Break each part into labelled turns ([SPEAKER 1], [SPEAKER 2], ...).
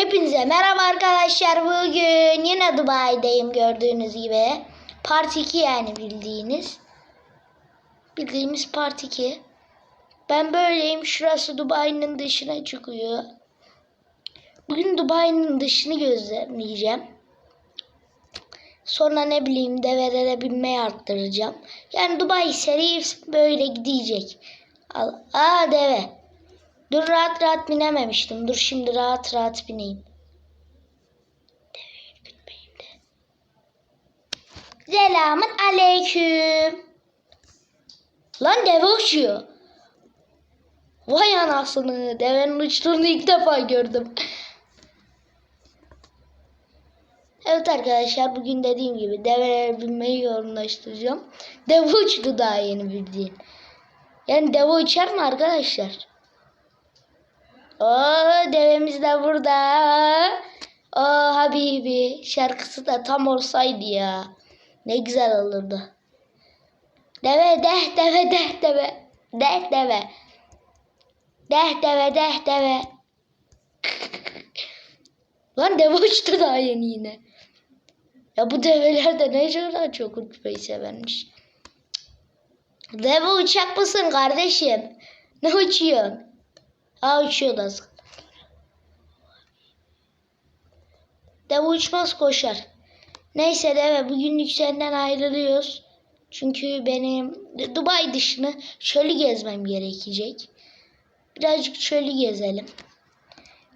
[SPEAKER 1] Hepinize merhaba arkadaşlar. Bugün yine Dubai'deyim gördüğünüz gibi. Part 2 yani bildiğiniz. Bildiğimiz Part 2. Ben böyleyim. Şurası Dubai'nin dışına çıkıyor. Bugün Dubai'nin dışını gözlemleyeceğim. Sonra ne bileyim develere binmeyi arttıracağım. Yani Dubai seri böyle gidecek. Al. Aa deve. Dur rahat rahat binememiştim. Dur şimdi rahat rahat bineyim. Selamun aleyküm. Lan deve uçuyor. Vay anasını. Devenin uçtuğunu ilk defa gördüm. Evet arkadaşlar bugün dediğim gibi develere binmeyi yoğunlaştıracağım. Deve uçtu daha yeni bildiğin. Yani deve uçar mı arkadaşlar? Oo devemiz de burada. O Habibi şarkısı da tam olsaydı ya. Ne güzel olurdu. Deve deh deve deh deve. Deh deve. Deh deve deh deve. Lan deve uçtu daha yeni yine. Ya bu develer de ne kadar çok uçmayı severmiş. Deve uçak mısın kardeşim? Ne uçuyorsun? Aa uçuyor da az. Deve uçmaz koşar. Neyse deve bugünlük senden ayrılıyoruz. Çünkü benim Dubai dışını çölü gezmem gerekecek. Birazcık çölü gezelim.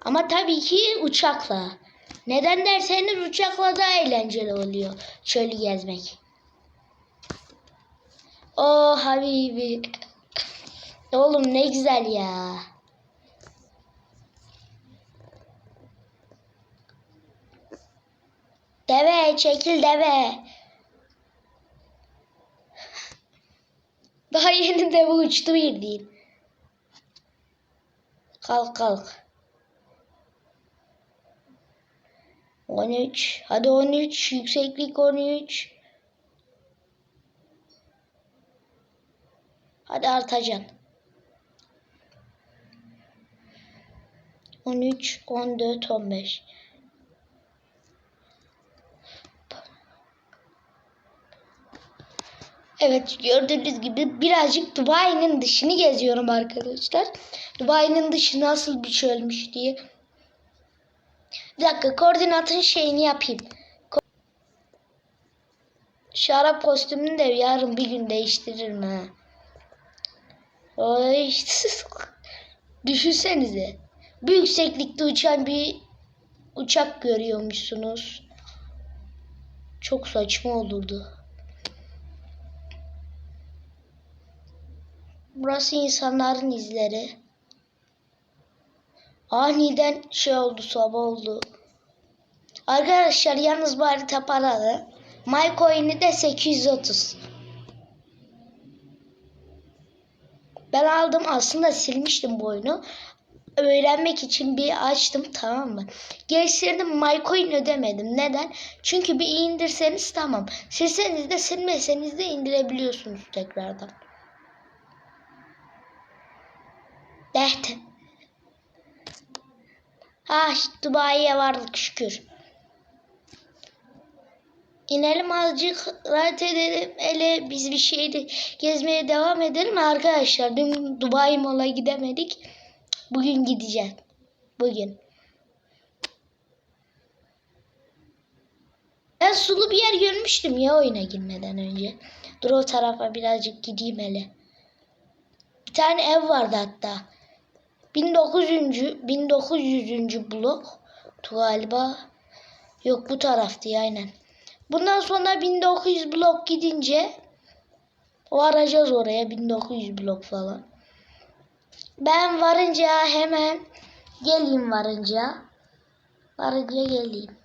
[SPEAKER 1] Ama tabii ki uçakla. Neden derseniz uçakla daha eğlenceli oluyor çölü gezmek. Oh Habibi. Oğlum ne güzel ya. Deve çekil deve. Daha yeni deve uçtu bildiğin. Kalk kalk. 13. Hadi 13. Yükseklik 13. Hadi artacaksın. 13, 14, 15. Evet gördüğünüz gibi birazcık Dubai'nin dışını geziyorum arkadaşlar. Dubai'nin dışı nasıl bir çölmüş diye. Bir dakika koordinatın şeyini yapayım. Ko- Şarap kostümünü de yarın bir gün değiştiririm ha. Oy. Düşünsenize. Bir yükseklikte uçan bir uçak görüyormuşsunuz. Çok saçma olurdu. Burası insanların izleri. Aniden şey oldu sabah oldu. Arkadaşlar yalnız bu harita paralı. MyCoin'i de 830. Ben aldım aslında silmiştim bu oyunu. Öğrenmek için bir açtım tamam mı? Geliştirdim MyCoin ödemedim. Neden? Çünkü bir indirseniz tamam. Silseniz de silmeseniz de indirebiliyorsunuz tekrardan. Dehte. Ah Dubai'ye vardık şükür. İnelim azıcık rahat edelim. Hele biz bir şeyde gezmeye devam edelim arkadaşlar. Dün Dubai Mall'a gidemedik. Bugün gideceğiz. Bugün. Ben sulu bir yer görmüştüm ya oyuna girmeden önce. Dur o tarafa birazcık gideyim hele. Bir tane ev vardı hatta. 1900. 1900. blok galiba. Yok bu taraftı aynen. Bundan sonra 1900 blok gidince varacağız oraya 1900 blok falan. Ben varınca hemen geleyim varınca. Varınca geleyim.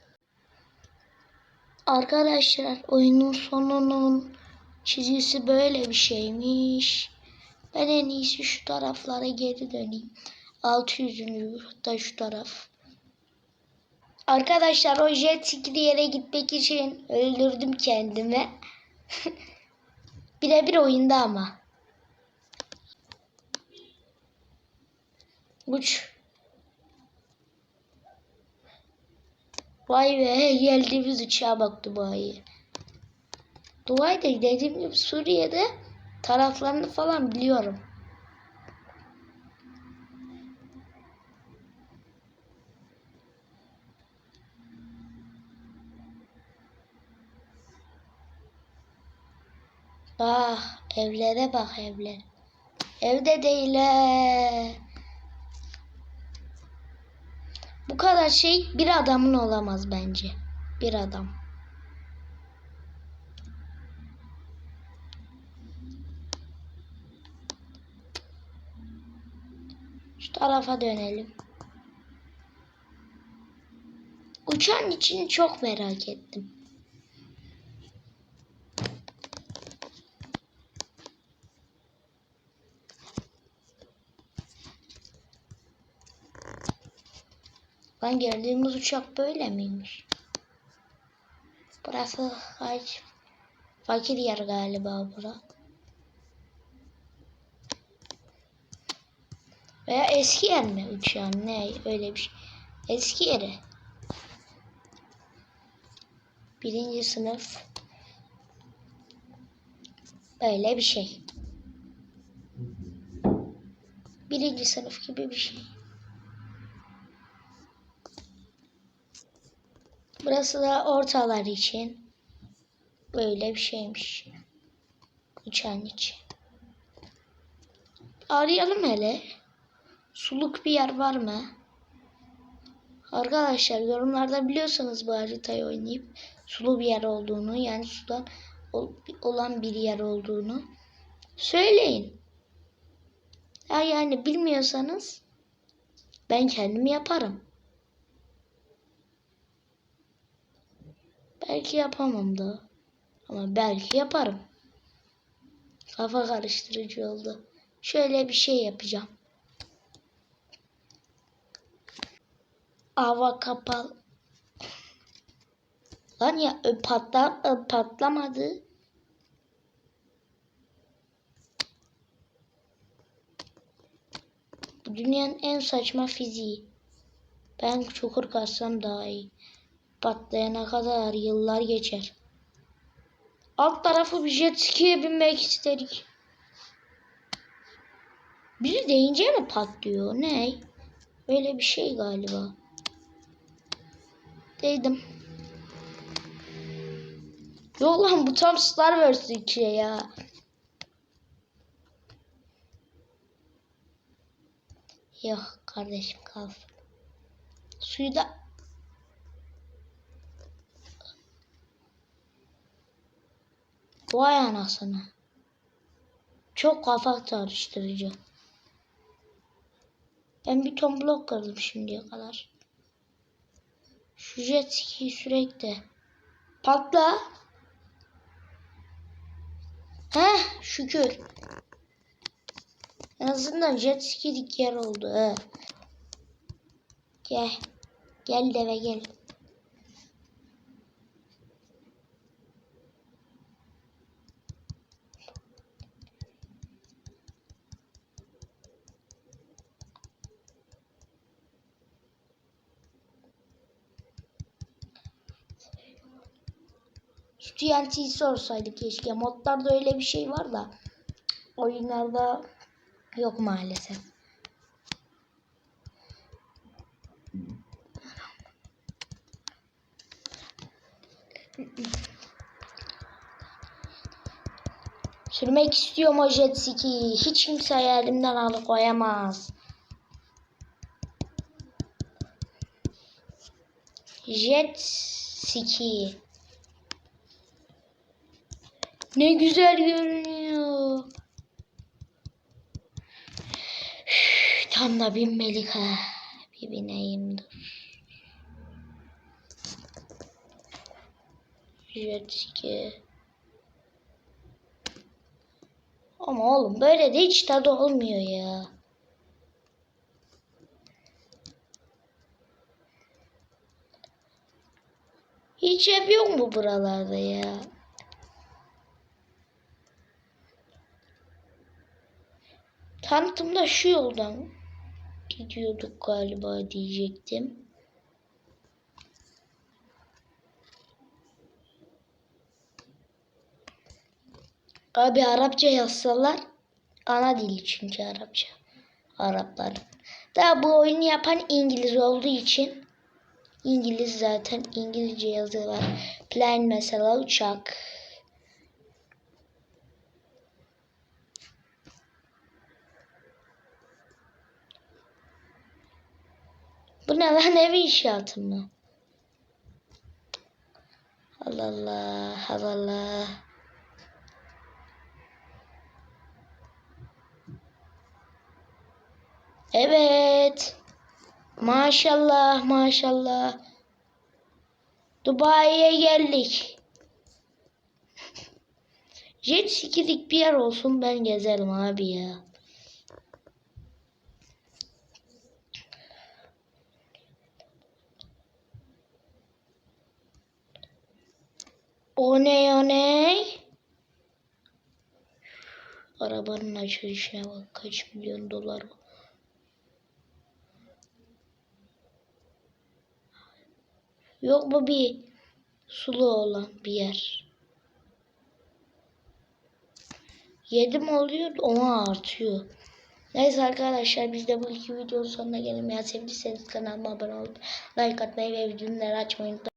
[SPEAKER 1] Arkadaşlar oyunun sonunun çizgisi böyle bir şeymiş. Ben en iyisi şu taraflara geri döneyim. 600. da şu taraf. Arkadaşlar o jet ski yere gitmek için öldürdüm kendimi. Birebir oyunda ama. Uç. Vay be geldiğimiz uçağa bak Dubai'ye. Dubai'de dediğim gibi Suriye'de taraflarını falan biliyorum. Bak evlere bak evler. Evde değil he. Bu kadar şey bir adamın olamaz bence. Bir adam. Tarafa dönelim. Uçağın içini çok merak ettim. Lan geldiğimiz uçak böyle miymiş? Burası kaç? Fakir yer galiba bura. Veya eski yer mi uçağın ne öyle bir şey. Eski yeri. Birinci sınıf. Böyle bir şey. Birinci sınıf gibi bir şey. Burası da ortalar için. Böyle bir şeymiş. Uçağın içi. Arayalım hele. Suluk bir yer var mı? Arkadaşlar yorumlarda biliyorsanız bu haritayı oynayıp sulu bir yer olduğunu yani sudan ol- olan bir yer olduğunu söyleyin. Ya yani bilmiyorsanız ben kendim yaparım. Belki yapamam da. Ama belki yaparım. Kafa karıştırıcı oldu. Şöyle bir şey yapacağım. Hava kapalı. Lan ya patla, patlamadı. Dünyanın en saçma fiziği. Ben çukur kazsam daha iyi. Patlayana kadar yıllar geçer. Alt tarafı bir jet ski'ye binmek istedik. Biri deyince mi patlıyor? Ne? Öyle bir şey galiba. Değdim. Yok lan bu tam Star Wars 2 ya. Yok kardeşim kalsın. Suyu da Vay anasını. Çok kafa karıştırıcı. Ben bir ton blok kırdım şimdiye kadar. Jet ski sürekli. Patla. Heh şükür. En azından jet ski'lik yer oldu. He. Gel. Gel deve gel. Şu TNT'yi sorsaydı keşke. Modlarda öyle bir şey var da. Oyunlarda yok maalesef. Sürmek istiyorum o jet ski'yi. Hiç kimse hayalimden alıkoyamaz. Jet ski. Ne güzel görünüyor. Tam da binmelik ha. Bir bineyim dur. Jet ski. Ama oğlum böyle de hiç tadı olmuyor ya. Hiç ev yok mu buralarda ya? Tanıtımda şu yoldan gidiyorduk galiba diyecektim. Abi Arapça yazsalar ana dili çünkü Arapça. Araplar. Daha bu oyunu yapan İngiliz olduğu için İngiliz zaten İngilizce yazıyorlar. Plan mesela uçak. Bu ne lan ev inşaatı mı? Allah Allah Allah Allah. Evet. Maşallah maşallah. Dubai'ye geldik. Jet ski'lik bir yer olsun ben gezerim abi ya. O ne o ne? Arabanın açılışına bak kaç milyon dolar o. Yok bu bir sulu olan bir yer. 7 mi oluyor? 10'a artıyor. Neyse arkadaşlar biz de bu iki videonun sonuna gelelim. Eğer sevdiyseniz kanalıma abone olup like atmayı ve bildirimleri açmayı unutmayın.